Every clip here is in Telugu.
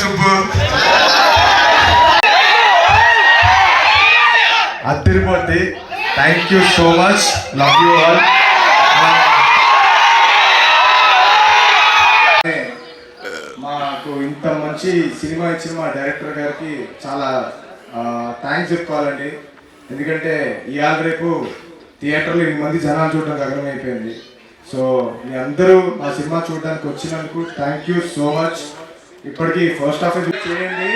Subbu అద్దరిపోద్ది thank you so much love you all మాకు ఇంత మంచి సినిమా ఇచ్చిన మా డైరెక్టర్ గారికి చాలా థ్యాంక్స్ చెప్పుకోవాలండి. ఎందుకంటే ఇవాళ రేపు థియేటర్లో ఎనిమిది మంది జనాలు చూడడం గగనం అయిపోయింది సో మీ అందరూ మా సినిమా చూడడానికి వచ్చినందుకు థ్యాంక్ యూ సో మచ్ ఇప్పటికీ ఫస్ట్ ఆఫీస్ చేయండి.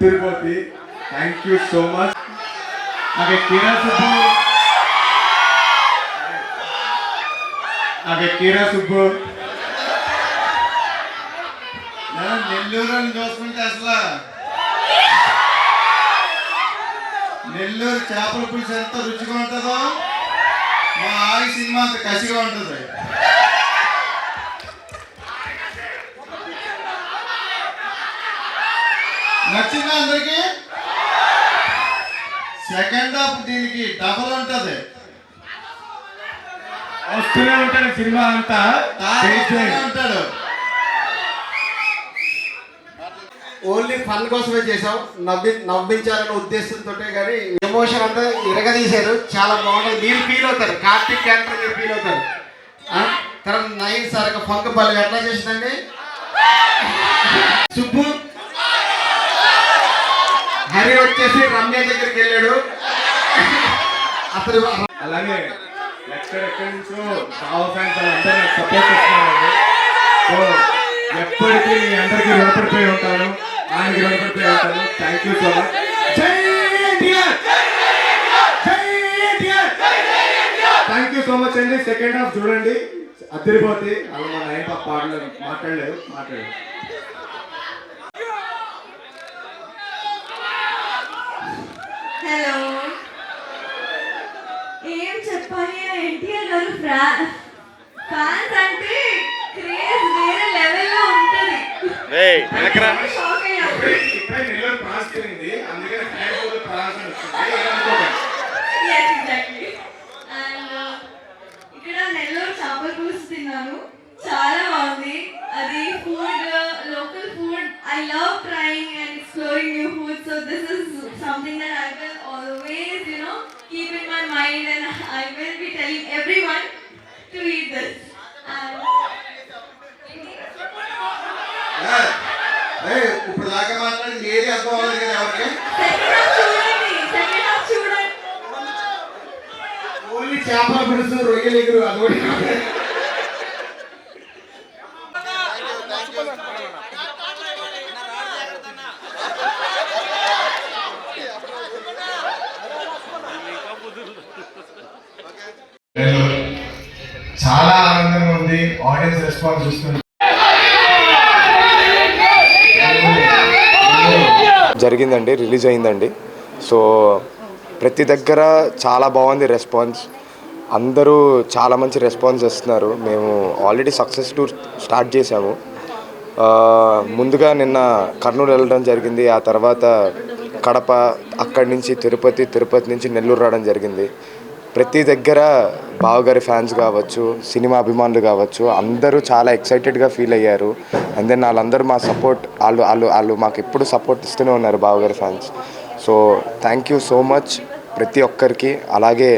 Tirupati thank you so much నాకు కీరా సుబ్బు. నాకు కీరా సుబ్బు. నెల్లూరు అని చూసుకుంటే అసలు నెల్లూరు చేపల పులుసు ఎంత రుచిగా ఉంటుందో మా ఆయి సినిమా అంత కసిగా ఉంటుంది. నచ్చిందా అందరికి? సెకండ్ హాఫ్ దీనికి డబల్ ఉంటది. వస్తూనే ఉంటాను సినిమా అంతా. ఉంటాడు. ఓన్లీ ఫన్ కోసమే చేసాం నవ్వి నవ్వించాలనే ఉద్దేశంతో కానీ ఎమోషన్ అంతా ఇరగదీశారు. చాలా బాగుంటుంది మీరు ఫీల్ అవుతారు. కార్తీక్ క్యారెక్టర్ మీరు ఫీల్ అవుతారు? తర్వాత నైన్ సార్ ఫంక్ పల్లె ఎట్లా చేసిందండి. సుబ్బు హరి వచ్చేసి రమ్య దగ్గరికి వెళ్ళాడు. అతను అలానే ఎక్కడెక్కడి నుంచో బావ ఫ్యాన్స్ అందరూ సపోర్ట్ ఇస్తున్నారండి సో ఎప్పటికీ మీ అందరికీ రుణపడిపోయి ఉంటాను. ఆయనకి రుణపడిపోయి ఉంటాను. Thank you so much Jai thank you so much అండి. సెకండ్ హాఫ్ చూడండి. అద్దరిపోతే అలా మా నైన్ పాప పాడలేదు మాట్లాడలేదు. మాట్లాడలేదు. హలో. ఏం చెప్పాలి ఎన్టీఆర్ గారు? ఫ్యాన్స్ అంటే క్రేజ్ వేరే లెవెల్లో ఉంటుంది షాక్ అయ్యాను ఇప్పుడే నెల్లూరు ప్రాన్స్ తిరిగింది అందుకని ఫ్లైట్ ప్రాన్స్ అని వచ్చింది ఏమనుకోకండి. Yes, exactly. And, uh, ఇక్కడ నెల్లూరు చేపల పులుసు తిన్నాను చాలా బాగుంది అది food local food I love trying and exploring new food so this is something that I will always you know keep in my mind and I will be telling everyone to eat this ఏయ్, ఇప్పుడు దాకా మాట్లాడింది ఏది అర్థం అవ్వలేదు కదా ఎవరికి సెకండ్ హాఫ్ చూడండి సెకండ్ హాఫ్ చూడండి ఓన్లీ చేపల పులుసు రొయ్యలు ఎగురు అది ఒకటి నెల్లూరు చాలా ఆనందంగా ఉంది. ఆడియన్స్ రెస్పాన్స్ చూస్తుంది జరిగిందండి రిలీజ్ అయిందండి. సో ప్రతి దగ్గర చాలా బాగుంది రెస్పాన్స్. అందరూ చాలా మంచి రెస్పాన్స్ ఇస్తున్నారు మేము ఆల్రెడీ సక్సెస్ టూర్ స్టార్ట్ చేసాము ముందుగా నిన్న కర్నూలు వెళ్ళడం జరిగింది. ఆ తర్వాత కడప అక్కడి నుంచి తిరుపతి తిరుపతి నుంచి నెల్లూరు రావడం జరిగింది. ప్రతి దగ్గర బావగారి ఫ్యాన్స్ కావచ్చు సినిమా అభిమానులు కావచ్చు అందరూ చాలా ఎక్సైటెడ్గా ఫీల్ అయ్యారు. అండ్ దెన్ వాళ్ళందరూ మా సపోర్ట్ వాళ్ళు వాళ్ళు వాళ్ళు మాకు ఎప్పుడు సపోర్ట్ ఇస్తూనే ఉన్నారు బావగారి fans so thank you so much ప్రతి ఒక్కరికి. అలాగే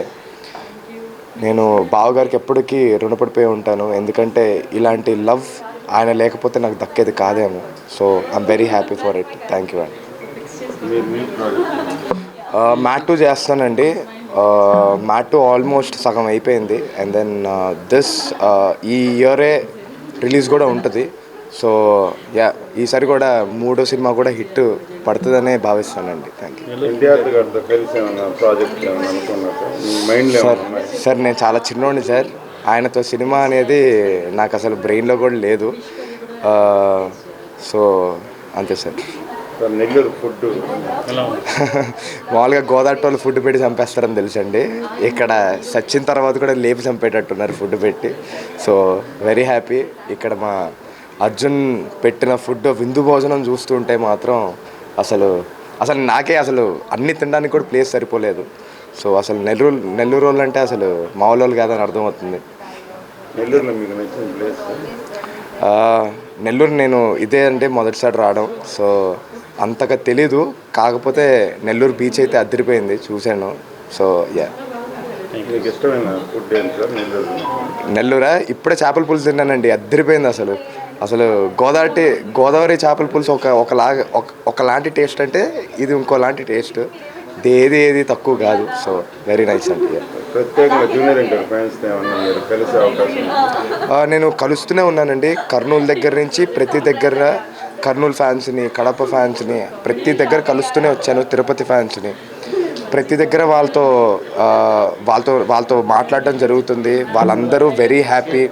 నేను బావగారికి ఎప్పటికీ రుణపడిపోయి ఉంటాను. ఎందుకంటే ఇలాంటి లవ్ ఆయన లేకపోతే నాకు దక్కేది కాదేమో. So I'm very happy for it thank you అండి మ్యాట్ టూ చేస్తానండి. మ్యాట్ టూ ఆల్మోస్ట్ సగం అయిపోయింది. అండ్ దెన్ దిస్ ఈ ఇయరే రిలీజ్ కూడా ఉంటుంది. సో యా ఈసారి కూడా మూడో సినిమా కూడా హిట్ పడుతుందనే భావిస్తానండి థ్యాంక్ యూ సార్? సార్ నేను చాలా చిన్నోడిని సార్. ఆయనతో సినిమా అనేది నాకు అసలు బ్రెయిన్లో కూడా లేదు. సో అంతే సార్ సార్. నెల్లూరు ఫుడ్ మామూలుగా గోదావరి వాళ్ళు ఫుడ్ పెట్టి చంపేస్తారని తెలుసండి. ఇక్కడ చచ్చిన తర్వాత కూడా లేపి చంపేటట్టున్నారు ఫుడ్ పెట్టి. సో వెరీ హ్యాపీ ఇక్కడ మా అర్జున్ పెట్టిన ఫుడ్ విందు భోజనం చూస్తుంటే మాత్రం అసలు అసలు నాకే అసలు అన్ని తినడానికి కూడా ప్లేస్ సరిపోలేదు. సో అసలు నెల్లూరు నెల్లూరు వాళ్ళు అంటే అసలు మామూలు వాళ్ళు కాదని అర్థమవుతుంది. నెల్లూరులో మీకు నచ్చిన ప్లేస్ ఆ, నెల్లూరు నేను ఇదే అంటే మొదటిసారి రావడం. సో అంతగా తెలీదు. కాకపోతే నెల్లూరు బీచ్ అయితే అదిరిపోయింది చూశాను. So yeah Nellore. ఇప్పుడే చేపల పులుసు తిన్నానండి. అద్దరిపోయింది అసలు. అసలు గోదావరి గోదావరి చేపల పులుసు ఒక ఒకలాగా ఒక ఒకలాంటి టేస్ట్ అంటే ఇది ఇంకోలాంటి టేస్ట్ ఏది ఏది తక్కువ కాదు. సో వెరీ నైస్ అండి. నేను కలుస్తూనే ఉన్నానండి. కర్నూలు దగ్గర నుంచి ప్రతి దగ్గర కర్నూలు ఫ్యాన్స్ని కడప ఫ్యాన్స్ని ప్రతి దగ్గర కలుస్తూనే వచ్చాను తిరుపతి ఫ్యాన్స్ని. ప్రతి దగ్గర వాళ్ళతో వాళ్ళతో వాళ్ళతో మాట్లాడడం జరుగుతుంది. వాళ్ళందరూ వెరీ హ్యాపీ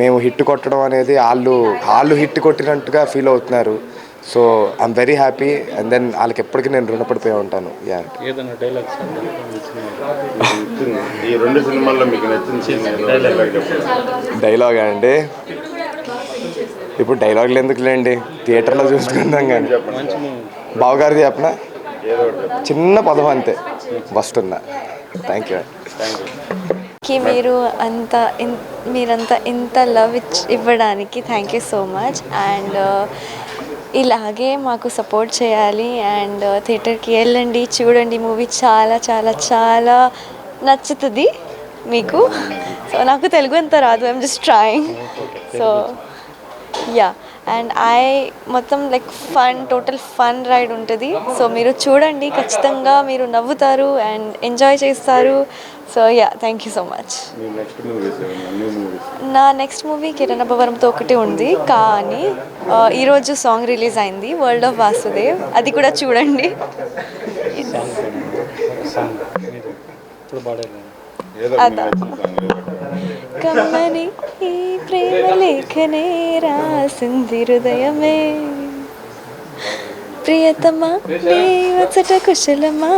మేము హిట్ కొట్టడం అనేది వాళ్ళు వాళ్ళు హిట్ కొట్టినట్టుగా ఫీల్ అవుతున్నారు. So I'm very happy and then వాళ్ళకి ఎప్పటికీ నేను రుణపడిపోయి ఉంటాను. యా మీకు నచ్చింది ఈ రెండు సినిమాల్లో మీకు నచ్చిన సీన్ ఏదో డైలాగ్ చెప్పండి డైలాగ్ అండి? ఇప్పుడు డైలాగులు ఎందుకులేండి? థియేటర్లో చూసుకుందాం కానీ. బావగారిది చెప్పనా. చిన్న పదం అంతే. వస్తున్నా థ్యాంక్ యూ కి మీరు అంత ఇన్- మీరంతా ఇంత లవ్ ఇచ్ ఇవ్వడానికి thank you so much and ఇలాగే మాకు సపోర్ట్ చేయాలి. అండ్ థియేటర్కి వెళ్ళండి చూడండి మూవీ చాలా చాలా చాలా నచ్చుతుంది మీకు. సో నాకు తెలుగు అంత రాదు. I'm just trying so yeah and I మొత్తం like fun total fun ride ఉంటుంది. సో మీరు చూడండి ఖచ్చితంగా మీరు నవ్వుతారు అండ్ ఎంజాయ్ చేస్తారు. So yeah thank you so much నా నెక్స్ట్ మూవీ కిరణ్ భవరంతో ఒకటి ఉంది కానీ ఈరోజు సాంగ్ రిలీజ్ అయింది వరల్డ్ ఆఫ్ వాసుదేవ్ అది కూడా చూడండి. అదా. నచ్చిన సాంగ్ ఏదో ఒకటి. కమ్మని ఈ ప్రేమ లేఖనే రాసింది హృదయమే ప్రియతమా నీ వచ్చట కుశలమా